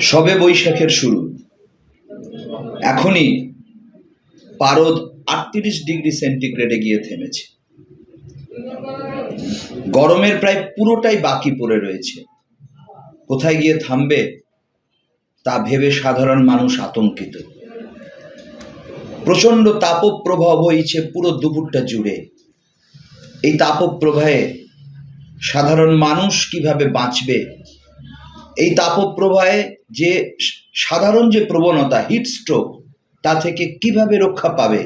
সবে বৈশাখের শুরু। এখনই পারদ আটত্রিশ ডিগ্রি সেন্টিগ্রেডে গিয়ে থেমেছে। গরমের প্রায় পুরোটাই বাকি পড়ে রয়েছে। কোথায় গিয়ে থামবে তা ভেবে সাধারণ মানুষ আতঙ্কিত। প্রচণ্ড তাপপ্রবাহ বইছে পুরো দুপুরটা জুড়ে। এই তাপপ্রবাহে সাধারণ মানুষ কীভাবে বাঁচবে এই তাপপ্রবাহে যে সাধারণ যে প্রবণতা হিট স্ট্রোক তা থেকে কীভাবে রক্ষা পাবে,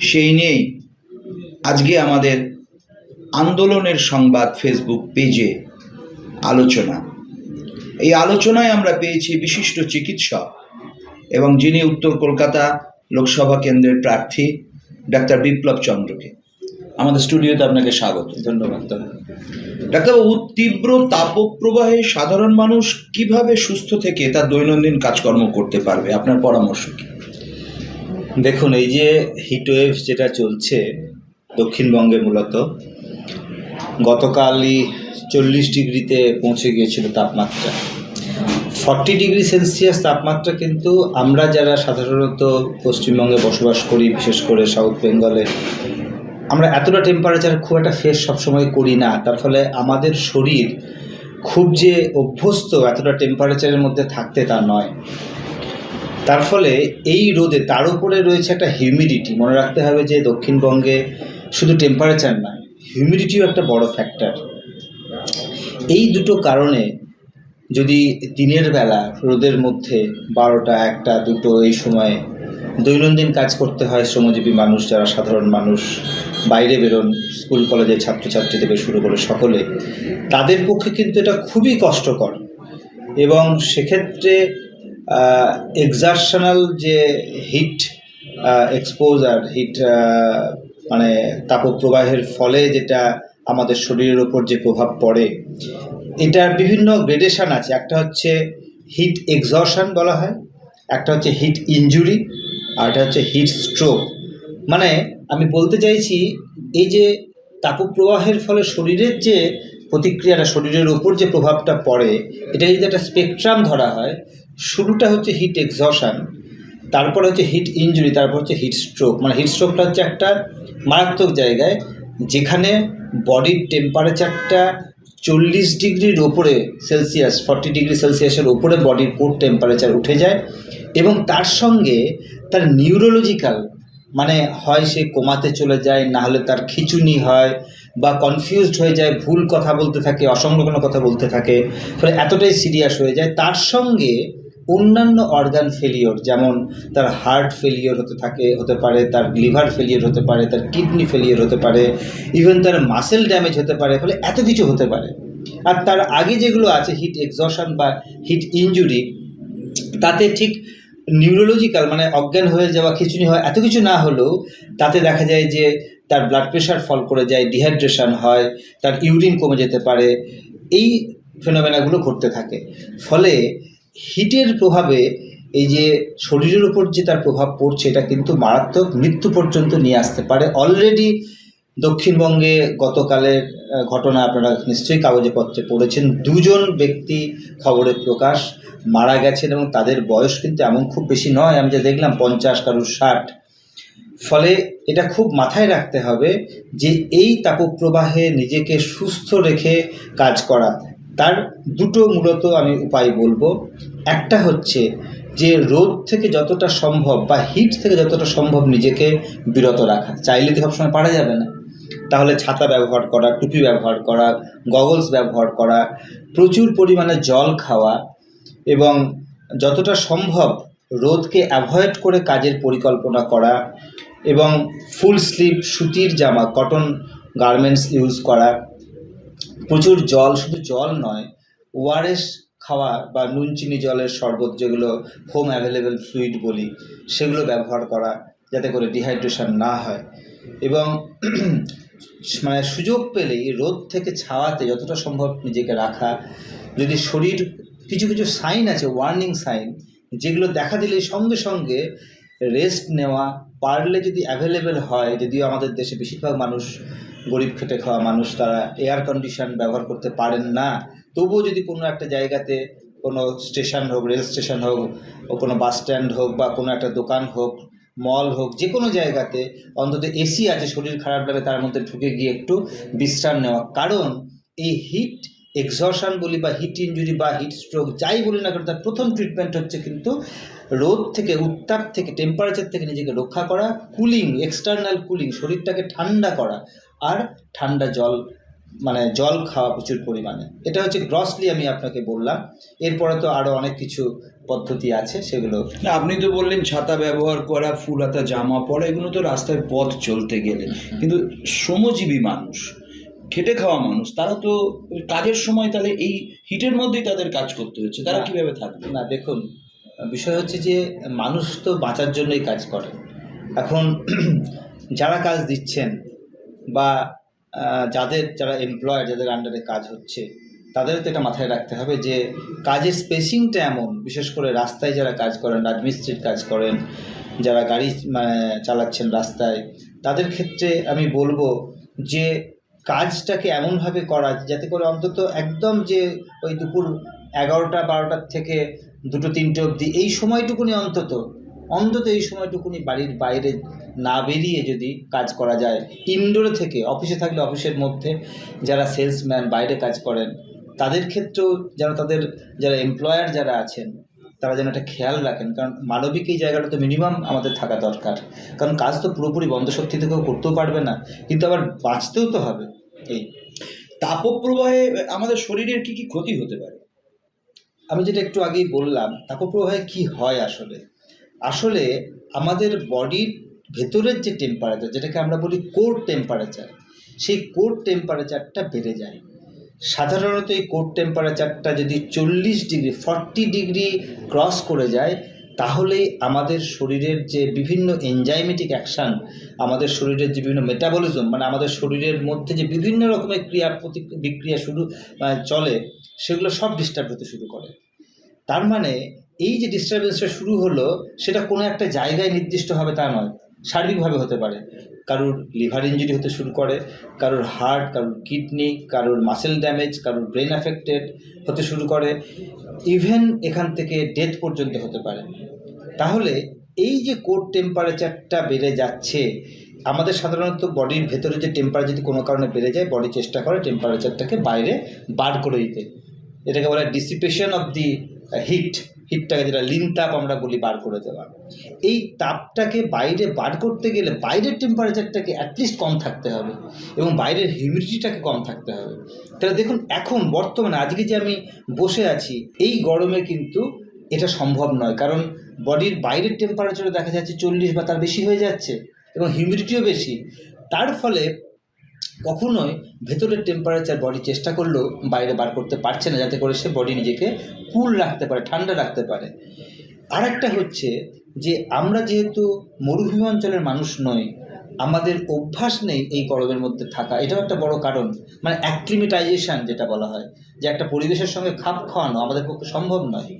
সেই নিয়েই আজকে আমাদের আন্দোলনের সংবাদ ফেসবুক পেজে আলোচনা। এই আলোচনায় আমরা পেয়েছি বিশিষ্ট চিকিৎসক এবং যিনি উত্তর কলকাতা লোকসভা কেন্দ্রের প্রার্থী, ডাক্তার বিপ্লব চন্দ্রকে। আমাদের স্টুডিওতে আপনাকে স্বাগত। ধন্যবাদ। ডাক্তারবাবু তীব্র তাপপ্রবাহে সাধারণ মানুষ কীভাবে সুস্থ থেকে তার দৈনন্দিন কাজকর্ম করতে পারবে? আপনার পরামর্শ কি? দেখুন এই যে হিটওয়েভ যেটা চলছে দক্ষিণবঙ্গে মূলত গতকালই চল্লিশ ডিগ্রিতে পৌঁছে গিয়েছিল তাপমাত্রা। ফর্টি ডিগ্রি সেলসিয়াস তাপমাত্রা কিন্তু আমরা যারা সাধারণত পশ্চিমবঙ্গে বসবাস করি বিশেষ করে সাউথ বেঙ্গলে আমরা এতটা টেম্পারেচার খুব একটা ফেস সবসময় করি না। তার ফলে আমাদের শরীর খুব যে অভ্যস্ত এতটা টেম্পারেচারের মধ্যে থাকতে তা নয়। তার ফলে এই রোদে তার উপরে রয়েছে একটা হিউমিডিটি মনে রাখতে হবে যে দক্ষিণবঙ্গে শুধু টেম্পারেচার নয় হিউমিডিটিও একটা বড় ফ্যাক্টর এই দুটো কারণে যদি দিনের বেলা রোদের মধ্যে বারোটা, একটা, দুটো এই সময়ে দৈনন্দিন কাজ করতে হয়, শ্রমজীবী মানুষ যারা সাধারণ মানুষ, বাইরে বেরোন, স্কুল কলেজের ছাত্রছাত্রী থেকে শুরু করে সকলে, তাদের পক্ষে কিন্তু এটা খুবই কষ্টকর। এবং সেক্ষেত্রে এক্সারশনাল যে হিট এক্সপোজার হিট মানে তাপপ্রবাহের ফলে যেটা আমাদের শরীরের ওপর যে প্রভাব পড়ে, এটার বিভিন্ন গ্রেডেশন আছে। একটা হচ্ছে হিট এক্সশন বলা হয়, একটা হচ্ছে হিট ইনজুরি আর এটা হচ্ছে হিট স্ট্রোক মানে আমি বলতে চাইছি, এই যে তাপপ্রবাহের ফলে শরীরের যে প্রতিক্রিয়াটা, শরীরের ওপর যে প্রভাবটা পড়ে, এটা যদি একটা স্পেকট্রাম ধরা হয়, শুরুটা হচ্ছে হিট এক্সশন তারপর হচ্ছে হিট ইনজুরি তারপর হচ্ছে হিট স্ট্রোক মানে হিট স্ট্রোকটা হচ্ছে একটা মারাত্মক জায়গায় যেখানে বডির টেম্পারেচারটা চল্লিশ ডিগ্রির ওপরে সেলসিয়াস ফর্টি ডিগ্রি সেলসিয়াসের ওপরে বডির কোর টেম্পারেচার উঠে যায় এবং তার সঙ্গে তার নিউরোলজিক্যাল মানে হয় সে কোমাতে চলে যায়, না হলে তার খিচুনি হয়, বা কনফিউজড হয়ে যায়, ভুল কথা বলতে থাকে, অসংলগ্ন কথা বলতে থাকে, ফলে এতটাই সিরিয়াস হয়ে যায়। তার সঙ্গে অন্যান্য অর্গান ফেলিওর যেমন তার হার্ট ফেলিওর হতে থাকে, হতে পারে, তার লিভার ফেলিওর হতে পারে, তার কিডনি ফেলিওর হতে পারে ইভেন তার মাসেল ড্যামেজ হতে পারে, ফলে এত কিছু হতে পারে। আর তার আগে যেগুলো আছে হিট এক্সশন বা হিট ইনজুরি তাতে ঠিক নিউরোলজিক্যাল মানে অজ্ঞান হয়ে যাওয়া, খিচুনি হয় এত কিছু না হলেও তাতে দেখা যায় যে তার ব্লাড প্রেশার ফল করে যায় ডিহাইড্রেশন হয়, তার ইউরিন কমে যেতে পারে, এই ফেনোমেনাগুলো ঘটতে থাকে। ফলে হিটের প্রভাবে এই যে শরীরের উপর যে তার প্রভাব পড়ছে, এটা কিন্তু মারাত্মক মৃত্যু পর্যন্ত নিয়ে আসতে পারে। অলরেডি দক্ষিণবঙ্গে গতকালের ঘটনা আপনারা নিশ্চয়ই কাগজে পত্রে পড়েছেন। দুজন ব্যক্তি খবরে প্রকাশ মারা গেছেন এবং তাদের বয়স কিন্তু এমন খুব বেশি নয়, আমি যে দেখলাম পঞ্চাশ কারুর ষাট। ফলে এটা খুব মাথায় রাখতে হবে যে এই তাপপ্রবাহে নিজেকে সুস্থ রেখে কাজ করা, তার দুটো মূলত আমি উপায় বলব। একটা হচ্ছে যে রোদ থেকে যতটা সম্ভব বা হিট থেকে যতটা সম্ভব নিজেকে বিরত রাখা। চাইলে তো সবসময় পারা যাবে না। তাহলে ছাতা ব্যবহার করা, টুপি ব্যবহার করা গগলস ব্যবহার করা, প্রচুর পরিমাণে জল খাওয়া এবং যতটা সম্ভব রোদকে অ্যাভয়েড করে কাজের পরিকল্পনা করা এবং ফুল স্লিভ সুতির জামা কটন গার্মেন্টস ইউজ করা। প্রচুর জল, শুধু জল নয় ওআরএস খাওয়া বা নুন, চিনি, জলের শরবত যেগুলো হোম অ্যাভেলেবেল ফ্লুইড বলি, সেগুলো ব্যবহার করা যাতে করে ডিহাইড্রেশন না হয়। এবং মানে সুযোগ পেলেই, রোদ থেকে ছাওয়াতে যতটা সম্ভব নিজেকে রাখা, যদি শরীর কিছু কিছু সাইন আছে ওয়ার্নিং সাইন যেগুলো দেখা দিলে সঙ্গে সঙ্গে রেস্ট নেওয়া, পারলে যদি অ্যাভেলেবেল হয়, যদিও আমাদের দেশে বেশিরভাগ মানুষ গরিব খেটে খাওয়া মানুষ, তারা এয়ার কন্ডিশন ব্যবহার করতে পারেন না। তবুও যদি কোনো একটা জায়গাতে কোনো স্টেশন হোক রেল স্টেশন হোক ও কোনো বাস স্ট্যান্ড হোক বা কোনো একটা দোকান হোক মল হোক যে কোনো জায়গাতে অন্তত এসি আছে, শরীর খারাপ লাগে তার মধ্যে ঢুকে গিয়ে একটু বিশ্রাম নেওয়া। কারণ এই হিট এক্সশন বলি বা হিট ইনজুরি বা হিট স্ট্রোক যাই বলি না কেন, তার প্রথম ট্রিটমেন্ট হচ্ছে কিন্তু রোদ থেকে, উত্তাপ থেকে টেম্পারেচার থেকে নিজেকে রক্ষা করা কুলিং এক্সটার্নাল কুলিং শরীরটাকে ঠান্ডা করা আর ঠান্ডা জল মানে জল খাওয়া প্রচুর পরিমাণে। এটা হচ্ছে গ্রসলি আমি আপনাকে বললাম। এরপরে তো আরও অনেক কিছু পদ্ধতি আছে সেগুলো না আপনি তো বললেন ছাতা ব্যবহার করা ফুল হাতা জামা পরা এগুলো তো রাস্তায় পথ চলতে গেলে। কিন্তু শ্রমজীবী মানুষ খেটে খাওয়া মানুষ তারা তো কাজের সময় তাহলে এই হিটের মধ্যেই তাদের কাজ করতে হচ্ছে। তারা। কীভাবে থাকবে? না দেখুন বিষয় হচ্ছে যে মানুষ তো বাঁচার জন্যই কাজ করে। এখন যারা কাজ দিচ্ছেন বা যাদের যারা এমপ্লয়ার যাদের আন্ডারে কাজ হচ্ছে তাদের তো এটা মাথায় রাখতে হবে যে কাজের স্পেসিংটা এমন, বিশেষ করে রাস্তায় যারা কাজ করেন রাজমিস্ত্রির কাজ করেন, যারা গাড়ি মানে চালাচ্ছেন রাস্তায়, তাদের ক্ষেত্রে আমি বলব যে কাজটাকে এমনভাবে করা যাতে করে অন্তত একদম যে ওই দুপুর এগারোটা, বারোটার থেকে দুটো, তিনটে অবধি এই সময়টুকুনি অন্তত অন্তত এই সময়টুকুনি বাড়ির বাইরে না বেরিয়ে যদি কাজ করা যায় ইনডোরে থেকে অফিসে থাকলে অফিসের মধ্যে যারা সেলসম্যান বাইরে কাজ করেন তাদের ক্ষেত্রেও যেন তাদের যারা এমপ্লয়ার যারা আছেন তারা যেন একটা খেয়াল রাখেন। কারণ মানবিক এই জায়গাটা তো মিনিমাম আমাদের থাকা দরকার। কারণ কাজ তো পুরোপুরি বন্ধ শক্তি থেকেও করতেও পারবে না কিন্তু আবার বাঁচতেও তো হবে। এই তাপপ্রবাহে আমাদের শরীরের কি কি ক্ষতি হতে পারে? আমি যেটা একটু আগেই বললাম তাপপ্রবাহে কি হয় আসলে? আসলে আমাদের বডির ভেতরের যে টেম্পারেচার যেটাকে আমরা বলি কোর টেম্পারেচার সেই কোর টেম্পারেচারটা বেড়ে যায়। সাধারণত এই কোর টেম্পারেচারটা যদি চল্লিশ ডিগ্রি ফর্টি ডিগ্রি ক্রস করে যায়, তাহলেই আমাদের শরীরের যে বিভিন্ন এনজাইমেটিক অ্যাকশান আমাদের শরীরের যে বিভিন্ন মেটাবলিজম মানে আমাদের শরীরের মধ্যে যে বিভিন্ন রকমের ক্রিয়া প্রতি বিক্রিয়া শুরু চলে, সেগুলো সব ডিস্টার্ব হতে শুরু করে। তার মানে এই যে ডিস্টারবেন্সটা শুরু হলো, সেটা কোনো একটা জায়গায় নির্দিষ্ট হবে তা নয়। সার্বিকভাবে হতে পারে। কারোর লিভার ইঞ্জুরি হতে শুরু করে, কারোর হার্ট, কারোর কিডনি, কারোর মাসেল ড্যামেজ, কারোর ব্রেন অ্যাফেক্টেড হতে শুরু করে। ইভেন এখান থেকে ডেথ পর্যন্ত হতে পারে। তাহলে এই যে কোর টেম্পারেচারটা বেড়ে যাচ্ছে, আমাদের সাধারণত বডির ভেতরে যে টেম্পারেচার যদি কোনো কারণে বেড়ে যায়, বডি চেষ্টা করে টেম্পারেচারটাকে বাইরে বার করে দিতে। এটাকে বলা ডিসিপেশন অফ দি হিট হিটটাকে যেটা লিন তাপ আমরা বলি বার করে দেওয়া। এই তাপটাকে বাইরে বার করতে গেলে বাইরের টেম্পারেচারটাকে অ্যাটলিস্ট কম থাকতে হবে এবং বাইরের হিউমিডিটিটাকে কম থাকতে হবে। তাহলে দেখুন, এখন বর্তমানে আজকে যে আমি বসে আছি, এই গরমে কিন্তু এটা সম্ভব নয়। কারণ বডির বাইরের টেম্পারেচারে দেখা যাচ্ছে চল্লিশ বা তার বেশি হয়ে যাচ্ছে এবং হিউমিডিটিও বেশি। তার ফলে কখনোই ভেতরের টেম্পারেচার বডি চেষ্টা করলেও বাইরে বার করতে পারছে না, যাতে করে সে বডি নিজেকে কুল রাখতে পারে, ঠান্ডা রাখতে পারে। আরেকটা হচ্ছে যে, আমরা যেহেতু মরুভূমি অঞ্চলের মানুষ নই, আমাদের অভ্যাস নেই এই গরমের মধ্যে থাকা। এটাও একটা বড় কারণ। মানে অ্যাক্লিমেটাইজেশন যেটা বলা হয়, যে একটা পরিবেশের সঙ্গে খাপ খাওয়ানো আমাদের পক্ষে সম্ভব নয়।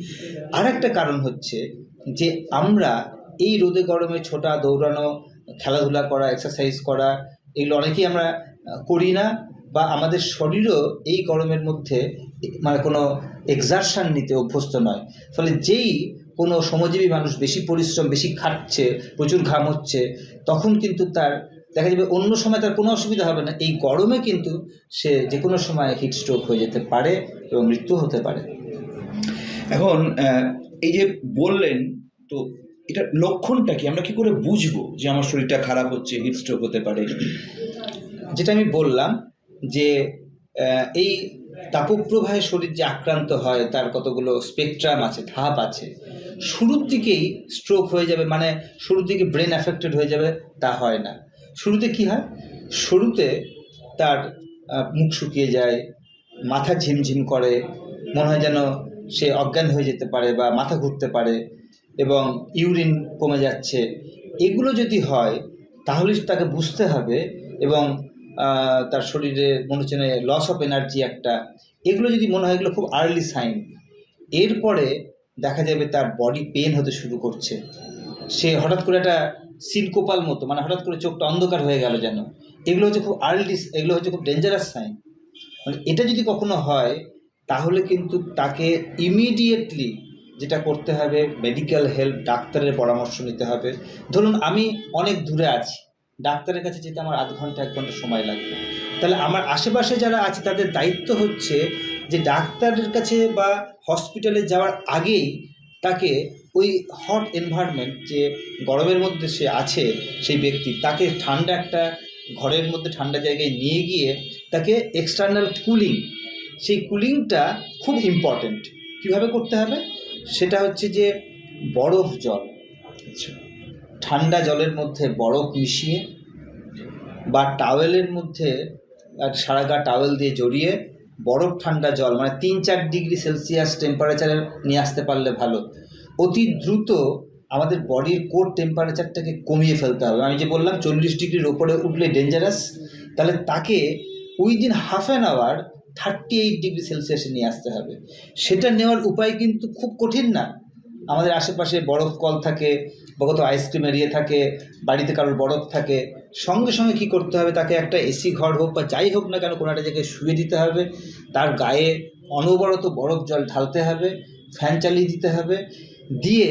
আর একটা কারণ হচ্ছে যে, আমরা এই রোদে গরমে ছোটা দৌড়ানো, খেলাধুলা করা এক্সারসাইজ করা এগুলো অনেকেই আমরা করি না বা আমাদের শরীরও এই গরমের মধ্যে মানে কোনো এক্সারশন নিতে অভ্যস্ত নয়। ফলে যেই কোনো শ্রমজীবী মানুষ বেশি পরিশ্রম, বেশি খাটছে প্রচুর ঘাম হচ্ছে, তখন কিন্তু তার, দেখা যাবে অন্য সময় তার কোনো অসুবিধা হবে না। এই গরমে কিন্তু সে যে কোনো সময় হিট স্ট্রোক হয়ে যেতে পারে এবং মৃত্যু হতে পারে। এখন এই যে বললেন, তো এটা লক্ষণটা কি? আমরা কি করে বুঝব যে আমার শরীরটা খারাপ হচ্ছে, হিট স্ট্রোক হতে পারে? যেটা আমি বললাম যে এই তাপপ্রবাহে শরীর যে আক্রান্ত হয়, তার কতগুলো স্পেকট্রাম আছে, ধাপ আছে, শুরুর দিকেই স্ট্রোক হয়ে যাবে মানে শুরুর দিকে ব্রেন অ্যাফেক্টেড হয়ে যাবে, তা হয় না। শুরুতে কি হয়? শুরুতে তার মুখ শুকিয়ে যায়, মাথা ঝিমঝিম করে, মনে হয় যেন সে অজ্ঞান হয়ে যেতে পারে বা মাথা ঘুরতে পারে। এবং ইউরিন কমে যাচ্ছে। এগুলো যদি হয়, তাহলে তাকে বুঝতে হবে এবং তার শরীরে মনে হচ্ছে লস অফ এনার্জি একটা, এগুলো যদি মনে হয়, এগুলো খুব আর্লি সাইন এরপরে দেখা যাবে তার বডি পেন হতে শুরু করছে। সে হঠাৎ করে একটা সিনকোপাল মতো মানে হঠাৎ করে চোখটা অন্ধকার হয়ে গেল যেন। এগুলো হচ্ছে খুব আর্লি এগুলো হচ্ছে খুব ডেঞ্জারাস সাইন মানে এটা যদি কখনো হয়, তাহলে কিন্তু তাকে ইমিডিয়েটলি যেটা করতে হবে মেডিকেল হেল্প ডাক্তারের পরামর্শ নিতে হবে। ধরুন আমি অনেক দূরে আছি, ডাক্তারের কাছে যেতে আমার আধ ঘণ্টা, এক ঘণ্টা সময় লাগবে। তাহলে আমার আশেপাশে যারা আছে, তাদের দায়িত্ব হচ্ছে যে ডাক্তারের কাছে বা হসপিটালে যাওয়ার আগেই তাকে ওই হট এনভায়রনমেন্ট যে গরমের মধ্যে সে আছে, সেই ব্যক্তি, তাকে ঠান্ডা একটা ঘরের মধ্যে ঠান্ডা জায়গায় নিয়ে গিয়ে তাকে এক্সটার্নাল কুলিং সেই কুলিংটা খুব ইম্পর্ট্যান্ট কীভাবে করতে হবে? সেটা হচ্ছে যে বরফ জল। আচ্ছা। ঠান্ডা জলের মধ্যে বরফ মিশিয়ে বা টাওয়েলের মধ্যে সারা গা টাওয়েল দিয়ে জড়িয়ে বরফ ঠান্ডা জল মানে তিন চার ডিগ্রি সেলসিয়াস টেম্পারেচারে নিয়ে আসতে পারলে ভালো। অতি দ্রুত আমাদের বডির কোর টেম্পারেচারটাকে কমিয়ে ফেলতে হবে। আমি যে বললাম চল্লিশ ডিগ্রির ওপরে উঠলে ডেঞ্জারাস তাহলে তাকে within half an hour thirty eight degree সেলসিয়াসে নিয়ে আসতে হবে। সেটা নেওয়ার উপায় কিন্তু খুব কঠিন না। আমাদের আশেপাশে বরফ কল থাকে বা কত আইসক্রিম এরিয়ে থাকে, বাড়িতে কারোর বরফ থাকে। সঙ্গে সঙ্গে কি করতে হবে? তাকে একটা এসি ঘর হোক বা যাই হোক না কেন, কোনো একটা জায়গায় শুয়ে দিতে হবে। তার গায়ে অনবরত বরফ জল ঢালতে হবে ফ্যান চালিয়ে দিতে হবে। দিয়ে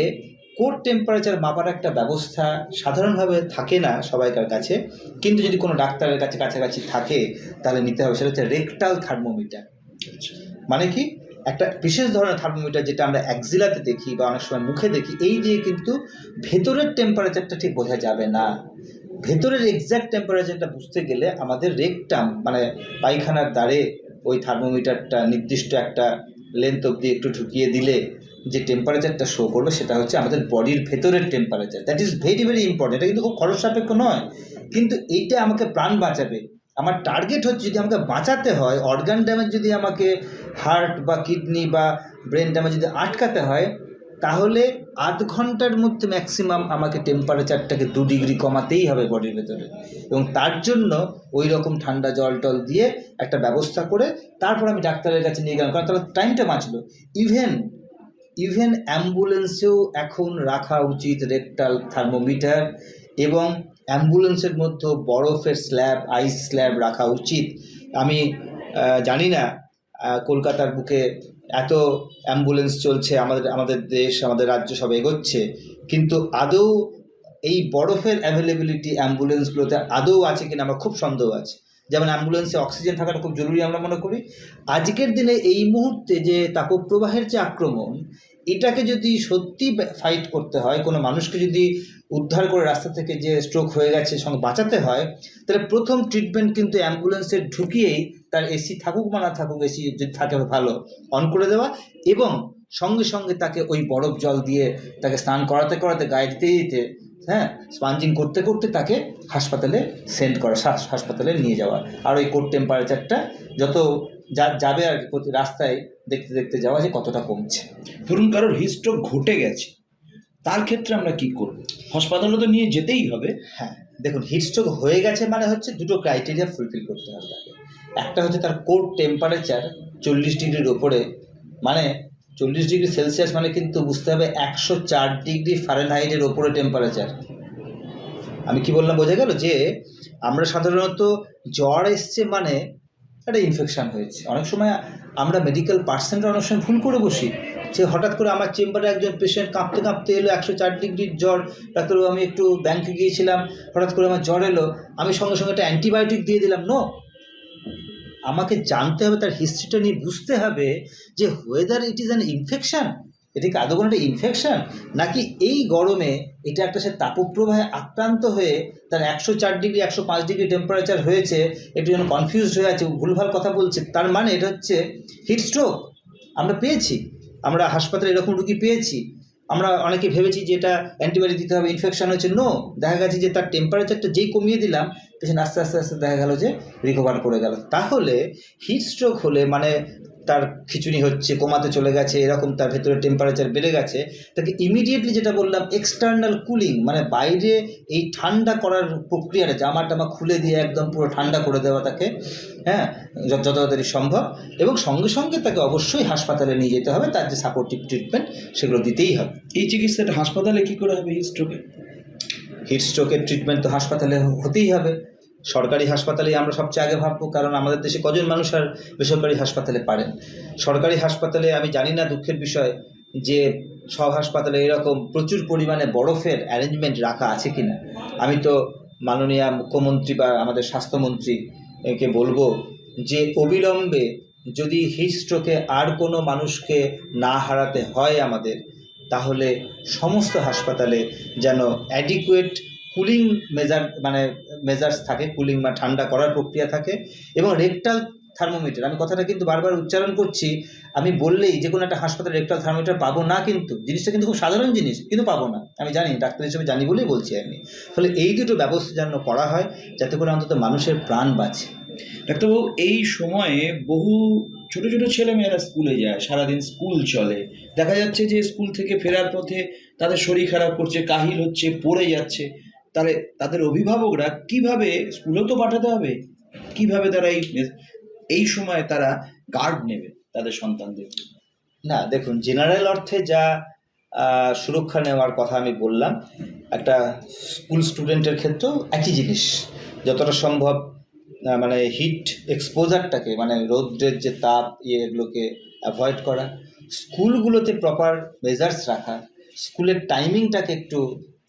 কোর টেম্পারেচার মাপার একটা ব্যবস্থা সাধারণভাবে থাকে না সবাইকার কাছে। কিন্তু যদি কোনো ডাক্তারের কাছে কাছাকাছি থাকে তাহলে নিতে হবে। সেটা হচ্ছে রেকটাল থার্মোমিটার আচ্ছা। মানে কি? একটা বিশেষ ধরনের থার্মোমিটার যেটা আমরা অ্যাক্সিলাতে দেখি বা অনেক সময় মুখে দেখি এই দিয়ে কিন্তু ভেতরের টেম্পারেচারটা ঠিক বোঝা যাবে না। ভেতরের এক্স্যাক্ট টেম্পারেচারটা বুঝতে গেলে আমাদের রেকটাম মানে পায়খানার দ্বারে ওই থার্মোমিটারটা নির্দিষ্ট একটা লেন্থ অবধি একটু ঢুকিয়ে দিলে যে টেম্পারেচারটা শো করবে সেটা হচ্ছে আমাদের বডির ভেতরের temperature that is very very important এটা কিন্তু খুব খরচ সাপেক্ষ নয়। কিন্তু এইটা আমাকে প্রাণ বাঁচাবে। আমার টার্গেট হচ্ছে যদি আমাকে বাঁচাতে হয় অর্গান ড্যামেজ যদি আমাকে হার্ট বা কিডনি বা ব্রেন ড্যামেজ যদি আটকাতে হয়, তাহলে আধ ঘণ্টার মধ্যে ম্যাক্সিমাম আমাকে টেম্পারেচারটাকে দু ডিগ্রি কমাতেই হবে বডির ভেতরে। এবং তার জন্য ওই রকম ঠান্ডা জল টল দিয়ে একটা ব্যবস্থা করে তারপর আমি ডাক্তারের কাছে নিয়ে গেলাম। কারণ তাহলে টাইমটা বাঁচলো। ইভেন ইভেন অ্যাম্বুলেন্সেও এখন রাখা উচিত রেকটাল থার্মোমিটার এবং অ্যাম্বুলেন্সের মধ্যে বরফের স্ল্যাব আইস স্ল্যাব রাখা উচিত। আমি জানি না কলকাতার বুকে এত অ্যাম্বুলেন্স চলছে, আমাদের আমাদের দেশ, আমাদের রাজ্য সব এগোচ্ছে, কিন্তু আদৌ এই বরফের অ্যাভেলেবিলিটি অ্যাম্বুলেন্সগুলোতে আদৌ আছে কিনা আমার খুব সন্দেহ আছে। যেমন অ্যাম্বুলেন্সে অক্সিজেন থাকাটা খুব জরুরি আমরা মনে করি। আজকের দিনে এই মুহূর্তে যে তাপপ্রবাহের যে আক্রমণ, এটাকে যদি সত্যি ফাইট করতে হয়, কোনো মানুষকে যদি উদ্ধার করে রাস্তা থেকে যে স্ট্রোক হয়ে গেছে সঙ্গে বাঁচাতে হয়, তাহলে প্রথম ট্রিটমেন্ট কিন্তু অ্যাম্বুলেন্সে ঢুকিয়েই তার এসি থাকুক বা না থাকুক এসি যদি থাকে ভালো অন করে দেওয়া এবং সঙ্গে সঙ্গে তাকে ওই বরফ জল দিয়ে তাকে স্নান করাতে করাতে, গায়ে দিতে দিতে হ্যাঁ স্পাঞ্জিং করতে করতে তাকে হাসপাতালে সেন্ড করা হাস- হাসপাতালে নিয়ে যাওয়া। আর ওই কোর টেম্পারেচারটা যত যা যাবে আর কি প্রতি রাস্তায় দেখতে দেখতে যাওয়া যে কতটা কমছে। ধরুন কারোর হিস্ট্রোক ঘটে গেছে তার ক্ষেত্রে আমরা কি করব? হাসপাতালে তো নিয়ে যেতেই হবে। হ্যাঁ দেখুন হিটস্ট্রোক হয়ে গেছে মানে হচ্ছে দুটো ক্রাইটেরিয়া ফুলফিল করতে হবে তাকে। একটা হচ্ছে তার কোর টেম্পারেচার চল্লিশ ডিগ্রির ওপরে মানে চল্লিশ ডিগ্রি সেলসিয়াস মানে কিন্তু বুঝতে হবে একশো চার ডিগ্রি ফারেনহাইটের ওপরে টেম্পারেচার আমি কি বললাম, বোঝা গেল যে আমরা সাধারণত জ্বর এসছে মানে একটা ইনফেকশান হয়েছে। অনেক সময় আমরা মেডিকেল পার্সেন্টরা অনেক সময় ভুল করে বসি যে হঠাৎ করে আমার চেম্বারে একজন পেশেন্ট কাঁপতে কাঁপতে এলো, একশো চার ডিগ্রির জ্বর, ডাক্তারবাবু আমি একটু ব্যাংকে গিয়েছিলাম, হঠাৎ করে আমার জ্বর এলো, আমি সঙ্গে সঙ্গে একটা অ্যান্টিবায়োটিক দিয়ে দিলাম। নো আমাকে জানতে হবে, তার হিস্ট্রিটা নিয়ে বুঝতে হবে যে weather it is an infection এটা কি আদৌ কোনো একটা ইনফেকশন নাকি এই গরমে এটা একটা সে তাপপ্রবাহে আক্রান্ত হয়ে তার একশো চার ডিগ্রি একশো পাঁচ ডিগ্রি টেম্পারেচার হয়েছে, একটু যেন কনফিউজড হয়ে আছে, ভুলভাল কথা বলছে, তার মানে এটা হচ্ছে হিট স্ট্রোক আমরা পেয়েছি, আমরা হাসপাতালে এরকম রুগী পেয়েছি। আমরা অনেকে ভেবেছি যে এটা অ্যান্টিবায়োটিক দিতে হবে ইনফেকশন হচ্ছে নো দেখা গেছে যে তার টেম্পারেচারটা যেই কমিয়ে দিলাম পেশেন্ট আস্তে আস্তে আস্তে দেখা গেল যে রিকভার করে গেল। তাহলে হিট স্ট্রোক হলে মানে তার খিচুড়ি হচ্ছে কমাতে চলে গেছে এরকম তার ভেতরে টেম্পারেচার বেড়ে গেছে তাকে ইমিডিয়েটলি যেটা বললাম এক্সটার্নাল কুলিং মানে বাইরে এই ঠান্ডা করার প্রক্রিয়াটা জামা টামা খুলে দিয়ে একদম পুরো ঠান্ডা করে দেওয়া তাকে হ্যাঁ যত তাড়াতাড়ি সম্ভব। এবং সঙ্গে সঙ্গে তাকে অবশ্যই হাসপাতালে নিয়ে যেতে হবে তার যে সাপোর্টিভ ট্রিটমেন্ট সেগুলো দিতেই হবে। এই চিকিৎসাটা হাসপাতালে কি করে হবে হিস্ট্রোকে হিট স্ট্রোকের ট্রিটমেন্ট তো হাসপাতালে হতেই হবে। সরকারি হাসপাতালেই আমরা সবচেয়ে আগে ভাববো, কারণ আমাদের দেশে কজন মানুষ আর বেসরকারি হাসপাতালে পারেন? সরকারি হাসপাতালে আমি জানি না দুঃখের বিষয় যে সব হাসপাতালে এরকম প্রচুর পরিমাণে বরফের অ্যারেঞ্জমেন্ট রাখা আছে কি না আমি তো মাননীয় মুখ্যমন্ত্রী বা আমাদের স্বাস্থ্যমন্ত্রী কে বলব যে অবিলম্বে যদি হিট স্ট্রোকে আর কোনো মানুষকে না হারাতে হয় আমাদের, তাহলে সমস্ত হাসপাতালে যেন অ্যাডিকুয়েট কুলিং মেজার মানে মেজার্স থাকে কুলিং বা ঠান্ডা করার প্রক্রিয়া থাকে এবং রেকটাল থার্মোমিটার আমি কথাটা কিন্তু বারবার উচ্চারণ করছি, আমি বললেই যে কোনো একটা হাসপাতালে রেকটাল থার্মোমিটার পাবো না কিন্তু, জিনিসটা কিন্তু খুব সাধারণ জিনিস, কিন্তু পাবো না। আমি জানি, ডাক্তার হিসেবে জানি বলেই বলছি আমি। ফলে এই দুটো ব্যবস্থা যেন করা হয়, যাতে করে অন্তত মানুষের প্রাণ বাঁচে। ডাক্তারবাবু, এই সময়ে বহু ছোট ছোট ছেলেমেয়েরা স্কুলে যায়, সারাদিন স্কুল চলে। দেখা যাচ্ছে যে স্কুল থেকে ফেরার পথে তাদের শরীর খারাপ করছে, কাহিল হচ্ছে, পড়ে যাচ্ছে। তাহলে তাদের অভিভাবকরা কীভাবে স্কুলেও তো পাঠাতে হবে? কীভাবে তারা এই এই সময় তারা গার্ড নেবে তাদের সন্তানদের না, দেখুন জেনারেল অর্থে যা সুরক্ষা নেওয়ার কথা আমি বললাম, একটা স্কুল স্টুডেন্টের ক্ষেত্রেও একই জিনিস। যতটা সম্ভব মানে হিট এক্সপোজারটাকে মানে রৌদ্রের যে তাপ ইয়ে এগুলোকে অ্যাভয়েড করা। স্কুলগুলোতে প্রপার মেজার্স রাখা স্কুলের টাইমিংটাকে একটু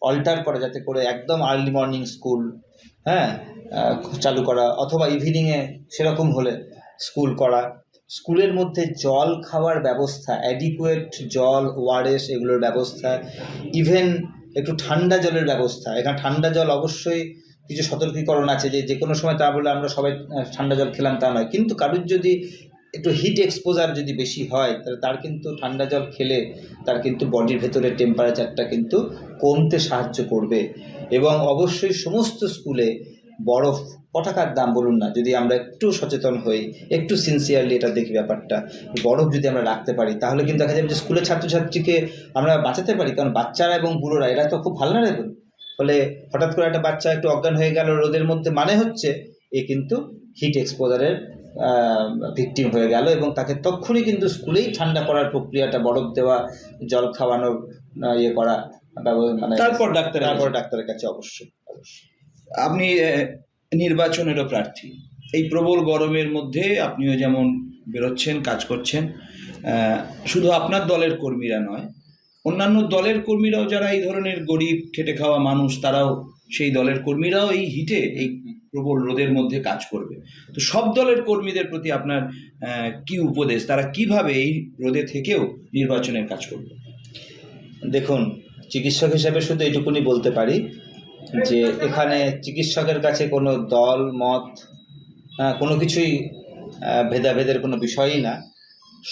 অল্টার করা যাতে করে একদম আর্লি মর্নিং স্কুল হ্যাঁ চালু করা, অথবা ইভিনিংয়ে সেরকম হলে স্কুল করা। স্কুলের মধ্যে জল খাওয়ার ব্যবস্থা অ্যাডিকুয়েট জল ওয়ারেস এগুলোর ব্যবস্থা ইভেন একটু ঠান্ডা জলের ব্যবস্থা। এখানে ঠান্ডা জল অবশ্যই কিছু সতর্কীকরণ আছে যে যে কোনো সময় তা বলে আমরা সবাই ঠান্ডা জল খেলাম তা নয়। কিন্তু কারুর যদি একটু হিট এক্সপোজার যদি বেশি হয়, তাহলে তার কিন্তু ঠান্ডা জল খেলে তার কিন্তু বডির ভেতরের টেম্পারেচারটা কিন্তু কমতে সাহায্য করবে। এবং অবশ্যই সমস্ত স্কুলে বরফ ক টাকার দাম বলুন না, যদি আমরা একটু সচেতন হই, একটু সিনসিয়ারলি এটা দেখি ব্যাপারটা, বরফ যদি আমরা রাখতে পারি, তাহলে কিন্তু দেখা যাবে যে স্কুলের ছাত্রছাত্রীকে আমরা বাঁচাতে পারি। কারণ বাচ্চারা এবং বুড়োরা, এরা তো খুব ভালো না দেখুন ফলে হঠাৎ করে একটা বাচ্চা একটু অজ্ঞান হয়ে গেল রোদের মধ্যে মানে হচ্ছে এ কিন্তু হিট এক্সপোজারের ভিকটিম হয়ে গেল এবং তাকে তক্ষুনি কিন্তু স্কুলেই ঠান্ডা করার প্রক্রিয়াটা বরফ দেওয়া জল খাওয়ানোর ইয়ে করা মানে তারপর ডাক্তার তারপর ডাক্তারের কাছে অবশ্যই আপনি নির্বাচনেরও প্রার্থী। এই প্রবল গরমের মধ্যে আপনিও যেমন বেরোচ্ছেন কাজ করছেন শুধু আপনার দলের কর্মীরা নয় অন্যান্য দলের কর্মীরাও যারা এই ধরনের গরিব খেটে খাওয়া মানুষ তারাও সেই দলের কর্মীরাও এই হিটে এই প্রবল রোদের মধ্যে কাজ করবে। তো সব দলের কর্মীদের প্রতি আপনার কি উপদেশ? তারা কীভাবে এই রোদে থেকেও নির্বাচনের কাজ করবে? দেখুন, চিকিৎসক হিসেবে শুধু এটুকুনি বলতে পারি যে, এখানে চিকিৎসকের কাছে কোনো দল, মত কোনো কিছুই ভেদাভেদের কোনো বিষয়ই না।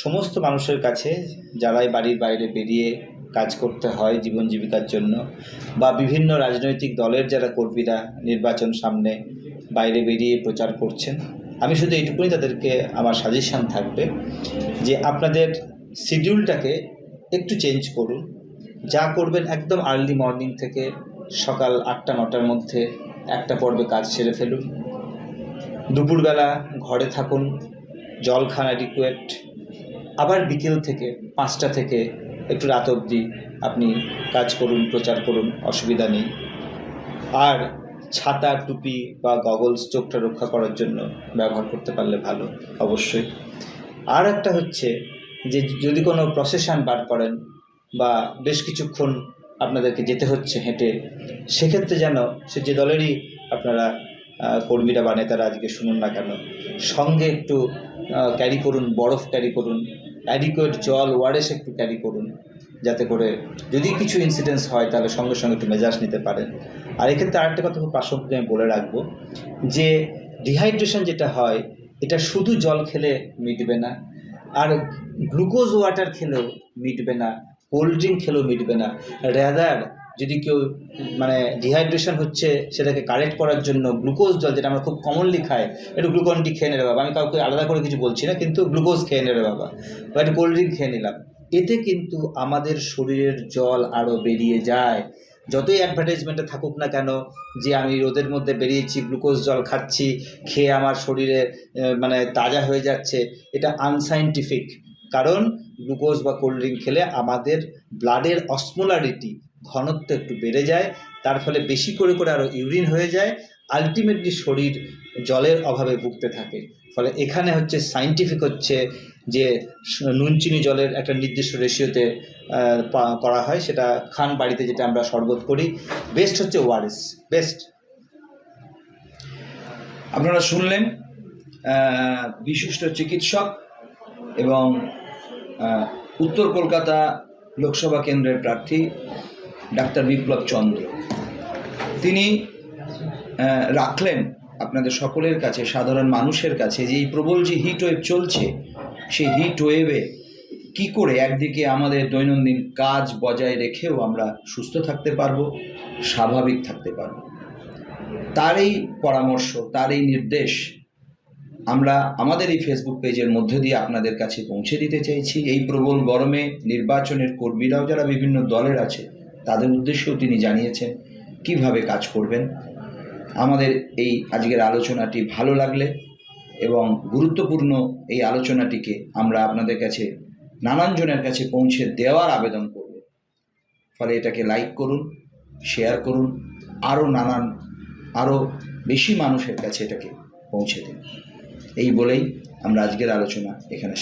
সমস্ত মানুষের কাছে যারাই বাড়ির বাইরে বেরিয়ে কাজ করতে হয় জীবন জীবিকার জন্য বা বিভিন্ন রাজনৈতিক দলের যারা কর্মীরা নির্বাচন সামনে বাইরে বেরিয়ে প্রচার করছেন। আমি শুধু এইটুকুনি তাদেরকে আমার সাজেশান থাকবে যে আপনাদের শিডিউলটাকে একটু চেঞ্জ করুন। যা করবেন একদম আর্লি মর্নিং থেকে সকাল আটটা, নটার মধ্যে একটা পর্বে কাজ সেরে ফেলুন। দুপুরবেলা ঘরে থাকুন জল খান অ্যাডিকুয়েট আবার বিকেল থেকে পাঁচটা থেকে একটু রাত অবধি আপনি কাজ করুন, প্রচার করুন, অসুবিধা নেই। আর ছাতা, টুপি বা গগলস চোখটা রক্ষা করার জন্য ব্যবহার করতে পারলে ভালো, অবশ্যই। আর একটা হচ্ছে যে, যদি কোনো প্রসেশন বার করেন বা বেশ কিছুক্ষণ আপনাদেরকে যেতে হচ্ছে হেঁটে, সেক্ষেত্রে যেন সে যে দলেরই আপনারা কর্মীরা বা নেতারা আজকে শুনুন না কেন, সঙ্গে একটু ক্যারি করুন, বরফ ক্যারি করুন অ্যাডিকুয়েট জল ওয়ারেস একটু ক্যারি করুন, যাতে করে যদি কিছু ইনসিডেন্স হয় তাহলে সঙ্গে সঙ্গে একটু মেজাজ নিতে পারেন। আর এক্ষেত্রে আরেকটা কথা খুব প্রাসঙ্গিক আমি বলে রাখব, যে ডিহাইড্রেশন যেটা হয়, এটা শুধু জল খেলে মিটবে না, আর গ্লুকোজ ওয়াটার খেলেও মিটবে না কোল্ড ড্রিঙ্ক খেলেও মিটবে না রেদার যদি কেউ মানে ডিহাইড্রেশন হচ্ছে সেটাকে কারেক্ট করার জন্য গ্লুকোজ জল যেটা আমরা খুব কমনলি খাই, একটু গ্লুকন ডি খেয়ে নেবে বাবা, আমি কাউকে আলাদা করে কিছু বলছি না, কিন্তু গ্লুকোজ খেয়ে নেবে বাবা, বা একটু কোল্ড ড্রিঙ্ক খেয়ে নিলাম। এতে কিন্তু আমাদের শরীরের জল আরও বেরিয়ে যায়। যতই অ্যাডভার্টাইজমেন্টে থাকুক না কেন, যে আমি রোদের মধ্যে বেরিয়েছি গ্লুকোজ জল খাচ্ছি, খেয়ে আমার শরীরে মানে তাজা হয়ে যাচ্ছে, এটা আনসাইন্টিফিক কারণ গ্লুকোজ বা কোল্ড ড্রিঙ্ক খেলে আমাদের ব্লাডের অসমোলারিটি ঘনত্ব একটু বেড়ে যায়, তার ফলে বেশি করে করে আরও ইউরিন হয়ে যায় আলটিমেটলি শরীর জলের অভাবে ভুগতে থাকে। ফলে এখানে হচ্ছে সাইন্টিফিক হচ্ছে যে নুন চিনি জলের একটা নির্দিষ্ট রেশিওতে করা হয়, সেটা খান বাড়িতে যেটা আমরা শরবত করি। বেস্ট হচ্ছে ওয়ারেস বেস্ট আপনারা শুনলেন বিশিষ্ট চিকিৎসক এবং উত্তর কলকাতা লোকসভা কেন্দ্রের প্রার্থী ডাক্তার বিপ্লব চন্দ্র। তিনি রাখলেন আপনাদের সকলের কাছে, সাধারণ মানুষের কাছে, যে এই প্রবল যে হিট ওয়েভ চলছে সেই হিট ওয়েভে কী করে একদিকে আমাদের দৈনন্দিন কাজ বজায় রেখেও আমরা সুস্থ থাকতে পারব, স্বাভাবিক থাকতে পারব? তার এই পরামর্শ, তার এই নির্দেশ আমরা আমাদের এই ফেসবুক পেজের মধ্য দিয়ে আপনাদের কাছে পৌঁছে দিতে চাইছি। এই প্রবল গরমে নির্বাচনের কর্মীরাও যারা বিভিন্ন দলের আছে, তাদের উদ্দেশ্যেও তিনি জানিয়েছেন কীভাবে কাজ করবেন। আমাদের এই আজকের আলোচনাটি ভালো লাগলে এবং গুরুত্বপূর্ণ এই আলোচনাটিকে আমরা আপনাদের কাছে, নানান জনের কাছে পৌঁছে দেওয়ার আবেদন করব। ফলে এটাকে লাইক করুন শেয়ার করুন, আরও নানান, আরও বেশি মানুষের কাছে এটাকে পৌঁছে দিন। এই বলেই আমরা আজকের আলোচনা এখানে